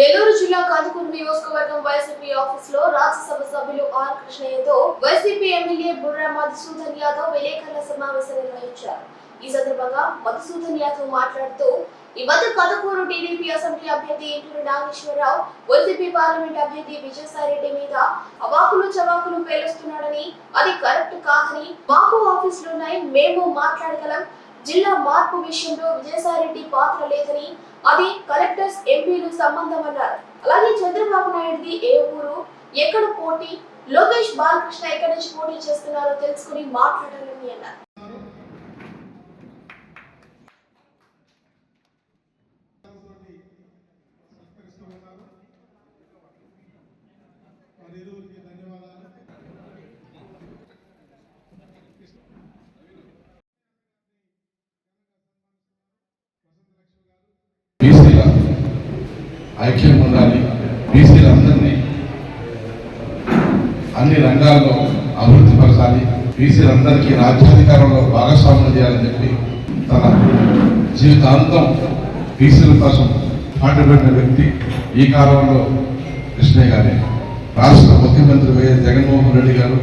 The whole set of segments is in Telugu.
నెల్లూరు జిల్లా కందుకూరు నియోజకవర్గం వైసీపీ ఆఫీస్లో రాజ్యసభ సభ్యులు ఆర్ కృష్ణయ్యతో వైసీపీ ఎమ్మెల్యే బుర్రా మధుసూదన్ యాదవ్ విలేకరుల సమావేశం నిర్వహించారు. ఈ సందర్భంగా మధుసూదన్ యాదవ్ మాట్లాడుతూ ఈ మధ్య కందుకూరు టీడీపీ అసెంబ్లీ అభ్యర్థి ఇంటూరు నాగేశ్వరరావు వైసీపీ పార్లమెంట్ అభ్యర్థి విజయసాయిరెడ్డి మీద అవాకులు చవాకులు పేలుస్తున్నాడని అది కరెక్ట్ కాదని మాకు ఆఫీసులు ఉన్నాయి మేము మాట్లాడగలం జిల్లా మార్పు విషయంలో విజయసాయిరెడ్డి పాత్ర లేదని అది కలెక్టర్స్ ఎంపీలు సంబంధం అన్నారు అలాగే చంద్రబాబు నాయుడుది ఏ ఊరు ఎక్కడ పోటీ లోకేష్ బాలకృష్ణ ఎక్కడి నుంచి పోటీ చేస్తున్నారో తెలుసుకుని మాట్లాడాలని అన్నారు. సత్కరిస్తూ ఉన్నారు వారి ఇరువురికి ధన్యవాదాలు బీసీల ఐక్యం ఉండాలి బీసీలందరినీ అన్ని రంగాల్లో అభివృద్ధి పరచాలి అందరికీ రాజ్యాధికారంలో భాగస్వామ్యం చేయాలని చెప్పి తన జీవితాంతం బీసీల కోసం పాటుపడిన వ్యక్తి ఈ కాలంలో కృష్ణయ్య గారే. రాష్ట్ర ముఖ్యమంత్రి వైఎస్ జగన్మోహన్ రెడ్డి గారు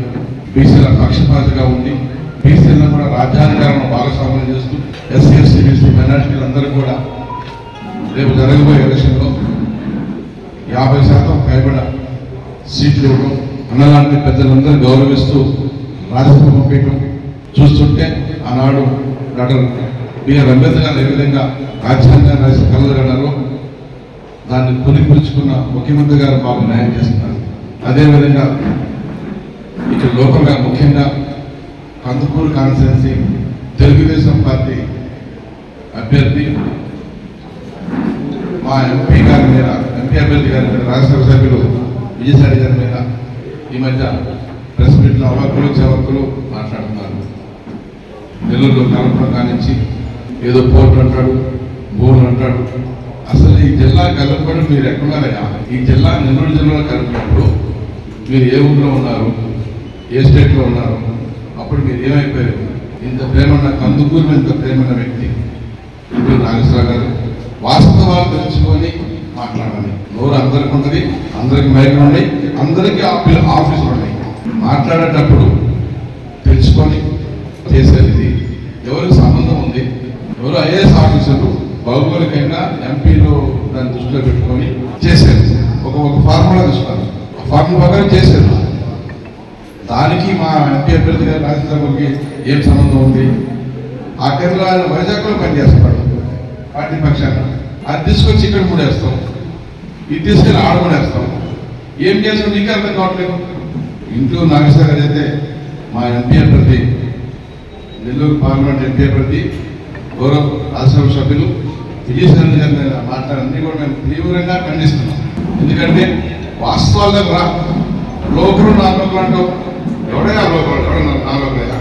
బీసీల పక్షపాతగా ఉండి బీసీలను కూడా రాజ్యాధికారంలో భాగస్వామ్యం చేస్తూ ఎస్సీ ఎస్సీ బీసీ మైనార్టీలందరూ కూడా రేపు జరగబోయే ఎలక్షన్లో యాభై శాతం పైబడ సీట్లు ఇవ్వడం అన్నలాంటి పెద్దలందరూ గౌరవిస్తూ రాజ్యసభ చూస్తుంటే ఆనాడు డాక్టర్ బిఆర్ అంబేద్కర్ ఏ విధంగా రాజ్యాంగాన్ని రాసి కలగలరు దాన్ని పునిపుచ్చుకున్న ముఖ్యమంత్రి గారు బాబు న్యాయం చేస్తున్నారు. అదేవిధంగా ఇక్కడ లోకల్గా ముఖ్యంగా కందుకూరు కాన్స్టిట్యున్సీ తెలుగుదేశం పార్టీ అభ్యర్థి మా ఎంపీ గారి మీద ఎంపీ అభ్యర్థి గారి మీద రాజ్యసభ సభ్యులు విజయసాయి గారి మీద ఈ మధ్య ప్రెస్ మీట్లో అవాకులు చవకులు మాట్లాడుతున్నారు. నెల్లూరులో కలపడం కానించి ఏదో పోర్టు అంటాడు భూములు అంటాడు. అసలు ఈ జిల్లా కలపడం మీరు ఎక్కడున్నారయ్యా? ఈ జిల్లా నెల్లూరు జిల్లాలో కలిపినప్పుడు మీరు ఏ ఊళ్ళో ఉన్నారు? ఏ స్టేట్లో ఉన్నారు? అప్పుడు మీరు ఏమైపోయారు? ఇంత ప్రేమన్న కందుకూరు ఇంత ప్రేమన్న వ్యక్తి ఇప్పుడు నాగేశ్వర గారు వాస్తవాలు తెలుసుకొని మాట్లాడాలి. నోరు అందరికి ఉంటుంది అందరికి మైకులు ఉన్నాయి అందరికీ ఆఫీస్ మాట్లాడేటప్పుడు తెలుసుకొని చేసేది ఎవరికి సంబంధం ఉంది? ఎవరు ఐఏఎస్ ఆఫీసర్లు భౌగోళికైనా ఎంపీలో దాన్ని దృష్టిలో పెట్టుకొని చేసేది. ఒక ఒక ఫార్ములా తీసుకున్నారు. ఆ ఫార్ములా ప్రకారం చేశారు దానికి మా ఎంపీ అభ్యర్థి గారు రాజ్యసభకి ఏం సంబంధం ఉంది? ఆ కేంద్రంలో ఆయన వైజాగ్లో పనిచేస్తాడు పార్టీ పక్షాన. అది తీసుకొచ్చి ఇక్కడ మూడేస్తాం. ఇది తీసుకెళ్ళి ఆడబోడేస్తాం ఏం చేస్తాం నీకే అర్థం కావట్లేదు. ఇంట్లో నాగేశ్వర గారు అయితే మా ఎంపీ అభ్యర్థి నెల్లూరు పార్లమెంట్ ఎంపీ అభ్యర్థి గౌరవ రాజ్యసభ సభ్యులు విజయసాయి గారి మీద కూడా మేము తీవ్రంగా ఖండిస్తున్నాం. ఎందుకంటే వాస్తవాలకు రా లోకలు నా అంటూ ఎవడైనా లోకలు ఎవడన్నా నా లోకలైనా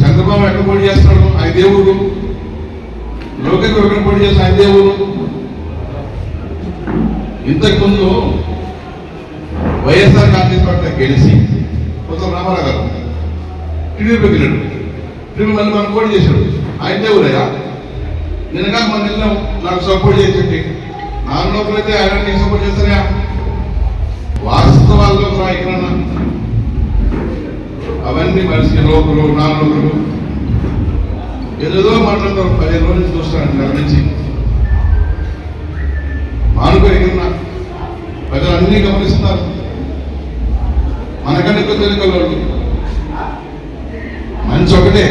చంద్రబాబు ఎక్కడ పోటీ చేస్తున్నాడు ఆయన దేవుడు లోకేష్ ఎక్కడ పోటీ చేస్తాడు ఆయన దేవుడు ఇంతకు ముందు వైఎస్ఆర్ కాంగ్రెస్ పార్టీ గెలిచి కొత్త రామారావు గారు. టీడీపీకి వెళ్ళాడు. టీడీపీ మళ్ళీ మనం పోటీ చేశాడు. ఆయన దేవుడయ్యా నిన్నగా మన వెళ్ళాం నాకు సపోర్ట్ చేసింది. నా లోపలైతే ఆయన నీకు సపోర్ట్ చేస్తారా వాస్తవాల్లో ఇక్కడ అవన్నీ మనిషి లోపలు నా లోపలు. ఏదో మాట్లాడతారు. పదిహేను రోజులు చూస్తాను గమనించి నుంచి మానుకొని ప్రజలు అన్నీ గమనిస్తున్నారు. మనకన్నా ఎక్కువ మంచి ఒకటే.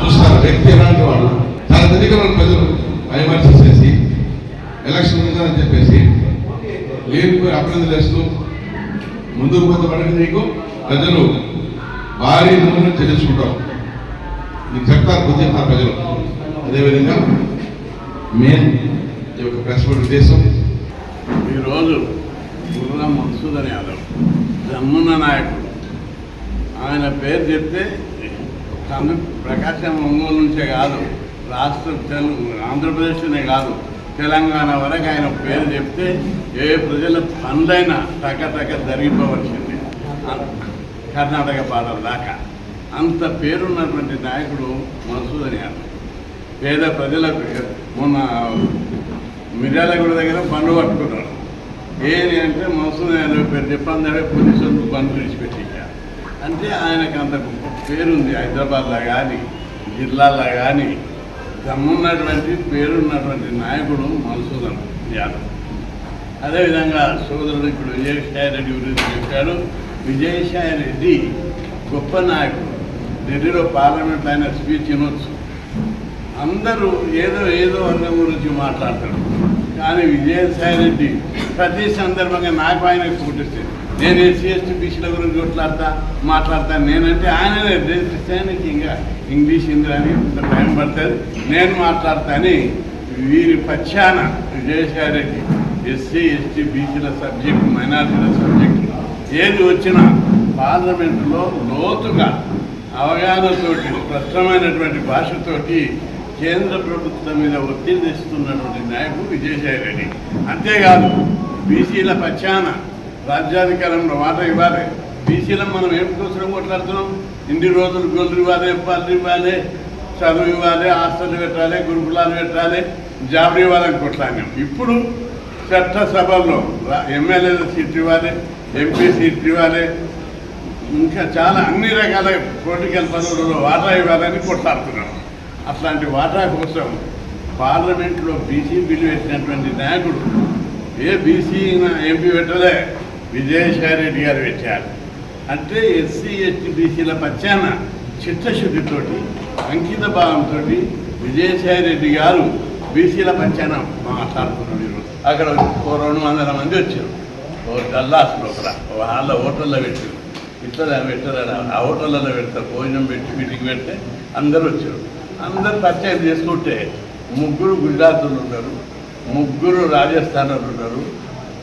చూస్తారు వ్యక్తి ఎలాంటి వాడు? తన తెలియగల ప్రజలు. విమర్శ చేసి ఎలక్షన్ ఉందని చెప్పేసి లేనిపోయి అభివృద్ధి చేస్తూ ముందుకు పోతే పడిన నీకు ప్రజలు భారీ నూనె తెలుసుకుంటాం నీకు చెప్తారు బుద్ధి చెప్తారు ప్రజలు. అదేవిధంగా మెయిన్ ఈ యొక్క ప్రెస్ ఉద్దేశం. ఈరోజు బుర్రా మధుసూదన్ యాదవ్ జమ్మున్న నాయకుడు. ఆయన పేరు చెప్తే తను ప్రకాశం ఒంగోలు నుంచే కాదు రాష్ట్ర తెలుగు ఆంధ్రప్రదేశ్లోనే కాదు తెలంగాణ వరకు ఆయన పేరు చెప్తే ఏ ప్రజల పనులైనా టక టక జరిగిపోవలసింది. కర్ణాటక బార్డర్ దాకా. అంత పేరున్నటువంటి నాయకుడు మధుసూదన్ అన్న పేద ప్రజలకు మొన్న మిర్యాలగూడ దగ్గర పనులు పట్టుకున్నాడు. ఏది అంటే మసూద్ అనే పేరు చెప్పందరే పోలీసులు బండ్లు విడిచిపెట్టించారు అంటే ఆయనకు అంత గొప్ప పేరుంది హైదరాబాద్లో కానీ జిల్లాలో కానీ దమ్మున్నటువంటి పేరున్నటువంటి నాయకుడు మధుసూదన్ యాదవ్. అదేవిధంగా సోదరుడు ఇప్పుడు విజయసాయి రెడ్డి గురించి చెప్పాడు. విజయసాయి రెడ్డి గొప్ప నాయకుడు. ఢిల్లీలో పార్లమెంట్ ఆయన స్పీచ్ వినొచ్చు. అందరూ ఏదో ఏదో వర్గం గురించి మాట్లాడతారు. కానీ విజయసాయి రెడ్డి ప్రతి సందర్భంగా నాకు ఆయన పుట్టిస్తుంది నేను ఎస్సీ ఎస్టీ బీసీల గురించి కొట్లాడతా మాట్లాడతా. నేనంటే ఆయన క్రిస్టియానికి ఇంకా ఇంగ్లీష్ హిందీ అని టైం పడుతుంది. నేను మాట్లాడతా అని వీరి పశ్చాన విజయసాయి రెడ్డి ఎస్సీ ఎస్టీ బీసీల సబ్జెక్ట్ మైనార్టీల సబ్జెక్టు ఏది వచ్చినా పార్లమెంటులో లోతుగా అవగాహనతోటి స్పష్టమైనటువంటి భాషతోటి కేంద్ర ప్రభుత్వం మీద ఒత్తిడి తెస్తున్నటువంటి నాయకుడు విజయసాయి రెడ్డి అంతేకాదు బీసీల పక్షాన రాజ్యాధికారంలో మాట ఇవ్వాలి. బీసీల మనం ఏం కోసం కొట్లాడుతున్నాం? ఇన్ని రోజులు గొల్లు ఇవ్వాలి పళ్ళు ఇవ్వాలి చదువు ఇవ్వాలి హాస్టల్ పెట్టాలి గురుకులాలు పెట్టాలి జాబ్ ఇవ్వాలని కొట్లాడినాం. ఇప్పుడు చట్టసభల్లో ఎమ్మెల్యేల సీట్ ఇవ్వాలి ఎంపీ సీట్ ఇవ్వాలి ఇంకా చాలా అన్ని రకాల పొలిటికల్ పనులలో వాటా ఇవ్వాలని కొట్లాడుతున్నాం. అట్లాంటి వాటా కోసం పార్లమెంట్లో బీసీ బిల్లు వేసినటువంటి నాయకుడు ఏ బీసీ ఎంపీ పెట్టలే. విజయసాయి రెడ్డి గారు పెట్టారు. అంటే ఎస్సీ ఎస్టీ బీసీల పచ్చాన చిత్తశుద్ధితోటి అంకిత భావంతో విజయసాయి రెడ్డి గారు బీసీల పచ్చాన మాట్లాడుతున్నాడు ఈరోజు. అక్కడ ఓ రెండు వందల మంది వచ్చారు. ఓ డల్లాస్ లోపల. వాళ్ళ హోటల్లో పెట్టారు. ఇట్లా పెట్టారు ఆ హోటళ్ళలో పెడతారు. భోజనం పెట్టి వీటికి పెడితే అందరూ వచ్చారు. అందరు పరిచయం చేసుకుంటే ముగ్గురు గుజరాతులు ఉన్నారు. ముగ్గురు రాజస్థాన్ ఉన్నారు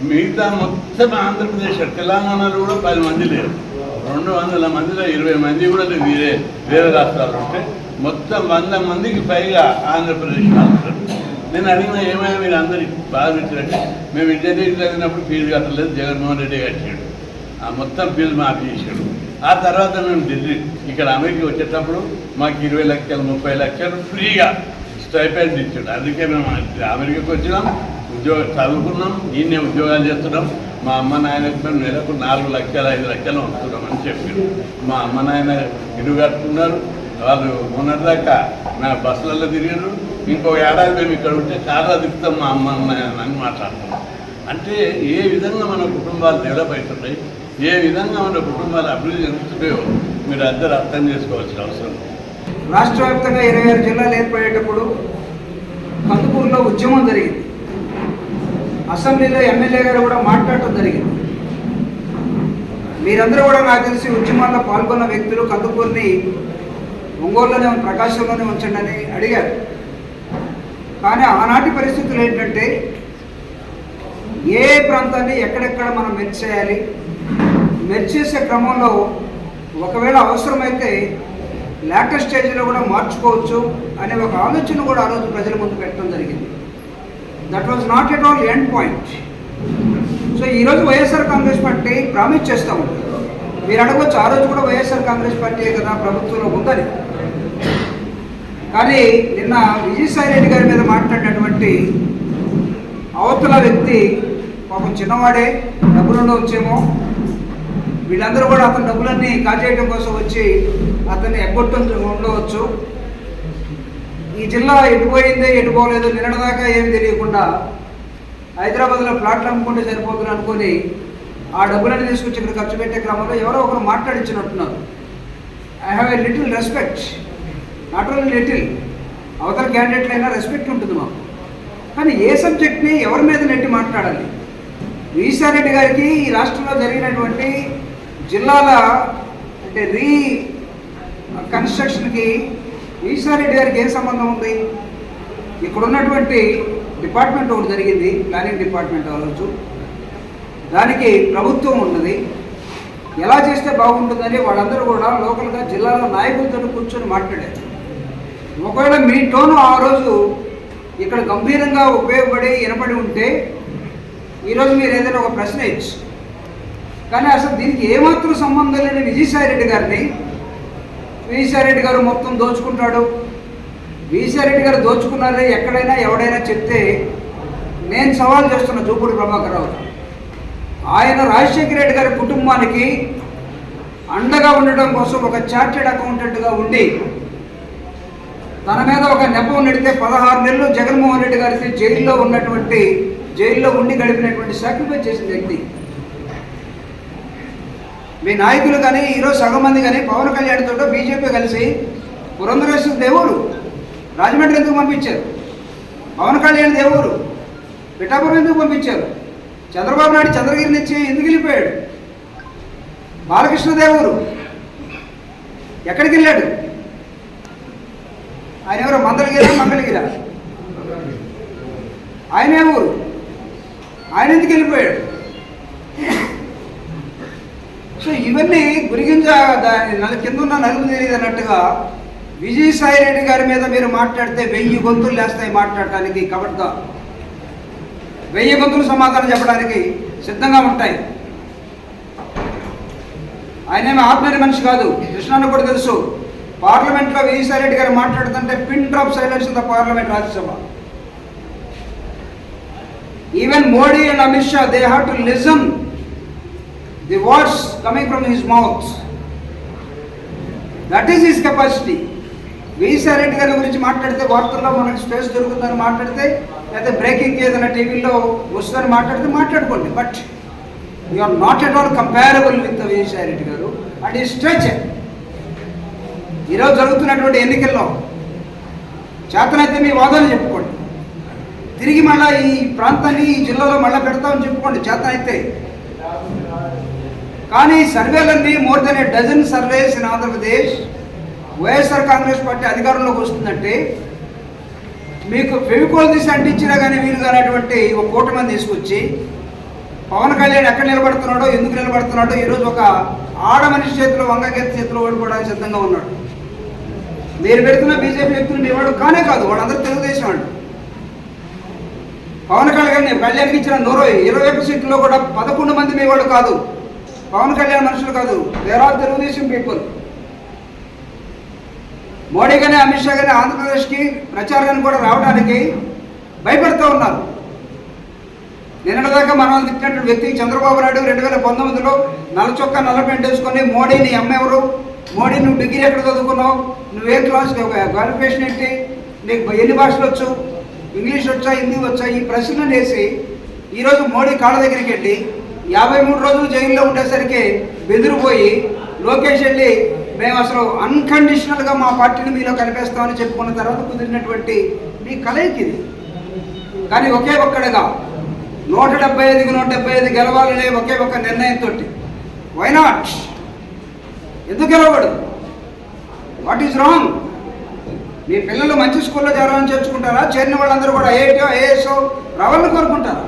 మిగతా మొత్తం ఆంధ్రప్రదేశ్ తెలంగాణలో కూడా పది మంది లేరు. రెండు వందల మందిలో ఇరవై మంది కూడా వేరే వేరే రాష్ట్రాలు ఉంటే. మొత్తం వంద మందికి పైగా ఆంధ్రప్రదేశ్ వాళ్ళు. నేను అడిగిన ఏమైనా మీరు అందరికి బాగా మేము ఇంజనీరింగ్ చదివినప్పుడు ఫీజు కట్టలేదు జగన్మోహన్ రెడ్డి కట్టాడు ఆ మొత్తం ఫీజు మాఫీ చేశాడు. ఆ తర్వాత మేము ఢిల్లీ ఇక్కడ అమెరికా వచ్చేటప్పుడు మాకు ఇరవై లక్షలు ముప్పై లక్షలు ఫ్రీగా స్టైపెండ్ ఇచ్చాడు. అందుకే మేము అమెరికాకి వచ్చినాం ఉద్యోగం చదువుకున్నాం ఈయనే ఉద్యోగాలు చేస్తున్నాం. మా అమ్మ నాయనకి మేము నెలకు నాలుగు లక్షలు ఐదు లక్షలు వస్తున్నాం అని చెప్పారు మా అమ్మ నాయన ఇల్లు కట్టుకున్నారు. వాళ్ళు మొన్నటిదాకా నా బస్సులలో తిరిగారు. ఇంకో ఏడాది మేము ఇక్కడ ఉంటే చాలా తిప్పుతాం మా అమ్మ నాయన అని మాట్లాడుతున్నాం. అంటే ఏ విధంగా మన కుటుంబాలు డెవలప్ అవుతున్నాయి? ఏ విధంగా మన కుటుంబాలు అభివృద్ధి చెందుతున్నాయో మీరు అందరూ అర్థం చేసుకోవాల్సిన అవసరం. ఉంది. రాష్ట్ర వ్యాప్తంగా ఇరవై ఆరు జిల్లాలు ఏర్పడేటప్పుడు కందుకూరులో ఉద్యమం జరిగింది. అసెంబ్లీలో ఎమ్మెల్యే గారు కూడా మాట్లాడటం జరిగింది. మీరందరూ కూడా నాకు తెలిసి ఉద్యమాల్లో పాల్గొన్న వ్యక్తులు కందుకూరుని ఒంగోలులోనే ప్రకాశంలోనే ఉంచండి అని అడిగారు. కానీ ఆనాటి పరిస్థితులు ఏంటంటే ఏ ప్రాంతాన్ని ఎక్కడెక్కడ మనం మెర్చేయాలి చేయాలి చేసే క్రమంలో ఒకవేళ అవసరమైతే లేటర్ స్టేజ్లో కూడా మార్చుకోవచ్చు అనే ఒక ఆలోచన కూడా ఆ రోజు ప్రజల ముందు పెట్టడం జరిగింది. That was not at all end point so ఈరోజు వైఎస్ఆర్ కాంగ్రెస్ పార్టీ ప్రామిస్ చేస్తూ ఉంది. మీరు అడగవచ్చు ఆ రోజు కూడా వైఎస్ఆర్ కాంగ్రెస్ పార్టీ కదా ప్రభుత్వంలో ఉందని. కానీ నిన్న విజయసాయి రెడ్డి గారి మీద మాట్లాడినటువంటి అవతల వ్యక్తి పాపం చిన్నవాడే డబ్బులు ఉండవచ్చేమో వీళ్ళందరూ కూడా అతని డబ్బులన్నీ కాజేయడం కోసం వచ్చి అతన్ని ఎగ్గొట్టు ఉండవచ్చు. ఈ జిల్లా ఎటుపోయిందే ఎటుపోలేదో నిన్నటిదాకా ఏమి తెలియకుండా హైదరాబాద్లో ప్లాట్లు అమ్ముకుంటే సరిపోతుంది అనుకొని ఆ డబ్బులన్నీ తీసుకొచ్చి ఇక్కడ ఖర్చు పెట్టే క్రమంలో ఎవరో ఒకరు మాట్లాడించినట్టున్నారు I have a little respect not only little అవతల క్యాండిడేట్లైనా అయినా రెస్పెక్ట్ ఉంటుంది మాకు. కానీ ఏ సబ్జెక్ట్ని ఎవరి మీద నెట్టి మాట్లాడాలి? రెడ్డి గారికి ఈ రాష్ట్రంలో జరిగినటువంటి జిల్లాల అంటే రీ కన్స్ట్రక్షన్కి రెడ్డి గారికి ఏం సంబంధం ఉంది? ఇక్కడ ఉన్నటువంటి డిపార్ట్మెంట్ ఒకటి జరిగింది ప్లానింగ్ డిపార్ట్మెంట్ ఆ రోజు దానికి ప్రభుత్వం ఉన్నది. ఎలా చేస్తే బాగుంటుందని వాళ్ళందరూ కూడా లోకల్గా జిల్లాలో నాయకులతో కూర్చొని మాట్లాడారు. ఒకవేళ మీ టోను ఆ రోజు ఇక్కడ గంభీరంగా ఉపయోగపడి వినపడి ఉంటే ఈరోజు మీరు ఏదైనా ఒక ప్రశ్న ఇచ్చు కానీ అసలు దీనికి ఏమాత్రం సంబంధం లేని విజయసాయి రెడ్డి గారిని విజయసాయి రెడ్డి గారు మొత్తం దోచుకుంటాడు. విజయసాయి రెడ్డి గారు దోచుకున్నారని ఎక్కడైనా ఎవడైనా చెప్తే నేను సవాల్ చేస్తున్న జూపూడి ప్రభాకర్ రావు. ఆయన రాజశేఖర రెడ్డి గారి కుటుంబానికి అండగా ఉండడం కోసం ఒక చార్టెడ్ అకౌంటెంట్గా ఉండి తన మీద ఒక నెపం నెడితే పదహారు నెలలు జగన్మోహన్ రెడ్డి గారి జైల్లో ఉన్నటువంటి జైల్లో ఉండి గడిపినటువంటి సాక్రిఫైస్ చేసిన వ్యక్తి. మీ నాయకులు కానీ ఈరోజు సగం మంది కానీ పవన్ కళ్యాణ్ బీజేపీ కలిసి పురంధరేశ్వర దేవుడు రాజమండ్రి ఎందుకు పంపించారు? పవన్ కళ్యాణ్ దేవుడు పిఠాపురం ఎందుకు పంపించారు? చంద్రబాబు నాయుడు చంద్రగిరి నుంచి ఎందుకు వెళ్ళిపోయాడు? బాలకృష్ణ దేవుడు ఎక్కడికి వెళ్ళాడు? ఆయన ఎవరో? మందలగిరా మంగళగిరా? ఆయన ఏ ఊరు? ఆయన ఎందుకు వెళ్ళిపోయాడు? సో ఇవన్నీ గురిగింజ దాని నల కింద ఉన్న నలుగు తెలియదు అన్నట్టుగా విజయసాయి రెడ్డి గారి మీద మీరు మాట్లాడితే వెయ్యి గొంతులు లేస్తాయి మాట్లాడటానికి కబడ్గా వెయ్యి గొంతులు సమాధానం చెప్పడానికి సిద్ధంగా ఉంటాయి. ఆయన ఏమి ఆర్డినరీ మనిషి కాదు కృష్ణాన్న కూడా తెలుసు. పార్లమెంట్లో విజయసాయి రెడ్డి గారు మాట్లాడుతుంటే pin drop silence the parliament Rajya Sabha. Even Modi and Amit Shah they have to listen the words coming from his mouth that is his capacity Visareddy గారి గురించి మాట్లాడితే వార్తల్లో మనకి స్పేస్ దొరుకుతుందని మాట్లాడితే లేకపోతే బ్రేకింగ్ ఏదైనా టీవీలో వస్తుందని మాట్లాడితే మాట్లాడుకోండి. But you are not at all comparable with Visareddy గారు. అండ్ ఈ స్ట్రెచ్ ఈరోజు జరుగుతున్నటువంటి ఎన్నికల్లో చేతనైతే మీ వాదనలు చెప్పుకోండి. తిరిగి మళ్ళీ ఈ ప్రాంతాన్ని ఈ జిల్లాలో మళ్ళీ పెడతామని చెప్పుకోండి. చేతనైతే కానీ సర్వేలన్నీ more than a dozen surveys in Andhra Pradesh YSR Congress Party అధికారంలోకి వస్తుందంటే మీకు ఫెవికోల్ తీసి అంటించినా కానీ వీలు కానటువంటి ఒక కోటి మంది తీసుకొచ్చి పవన్ కళ్యాణ్ ఎక్కడ నిలబడుతున్నాడో ఎందుకు నిలబడుతున్నాడో ఈరోజు ఒక ఆడ మనిషి చేతిలో వంగగెత్తి చేతిలో ఓడిపోవడానికి సిద్ధంగా ఉన్నాడు. మీరు పెడుతున్న బీజేపీ వ్యక్తులు మీ వాడు కానే కాదు వాళ్ళందరూ తెలుగుదేశం వాళ్ళు పవన్ కళ్యాణ్ కళ్యాణ్కి ఇచ్చిన నూరు ఇరవై ఒక్క సీట్లలో కూడా పదకొండు మంది మీ వాళ్ళు కాదు. పవన్ కళ్యాణ్ మనుషులు కాదు. There are Telugu Desam people Modi కానీ అమిత్ షా కానీ ఆంధ్రప్రదేశ్కి ప్రచారాన్ని కూడా రావడానికి భయపడుతూ ఉన్నారు. నిన్నటిదాకా మనం తిట్టినటువంటి వ్యక్తి చంద్రబాబు నాయుడు రెండు వేల పంతొమ్మిదిలో నల్ల చొక్క నల్ల పెయింట్ వేసుకొని మోడీ నీ అమ్మెవరు. మోడీ నువ్వు డిగ్రీ ఎక్కడ చదువుకున్నావు? నువ్వే క్లాస్ క్వాలిఫికేషన్ ఏంటి? నీకు ఎన్ని భాషలు వచ్చు? ఇంగ్లీష్ వచ్చా హిందీ వచ్చా? ఈ ప్రశ్నలు వేసి ఈరోజు మోడీ కాళ్ళ దగ్గరికి వెళ్ళి యాభై మూడు రోజులు జైల్లో ఉండేసరికి బెదిరిపోయి లోకేష్ వెళ్ళి మేము అసలు అన్కండిషనల్గా మా పార్టీని మీలో కనిపిస్తామని చెప్పుకున్న తర్వాత కుదిరినటువంటి మీ కలయికి ఇది. కానీ ఒకే ఒక్కడిగా నూట డెబ్బై ఐదుకి నూట డెబ్బై ఐదు గెలవాలనే ఒకే ఒక్క నిర్ణయంతో వై నాట్ ఎందుకు గెలవడు? వాట్ ఈజ్ రాంగ్ మీ పిల్లలు మంచి స్కూల్లో చేరాలని చేర్చుకుంటారా? చేరిన వాళ్ళందరూ కూడా ఐఐటీ ఐఏఎస్ రావాలని కోరుకుంటారా?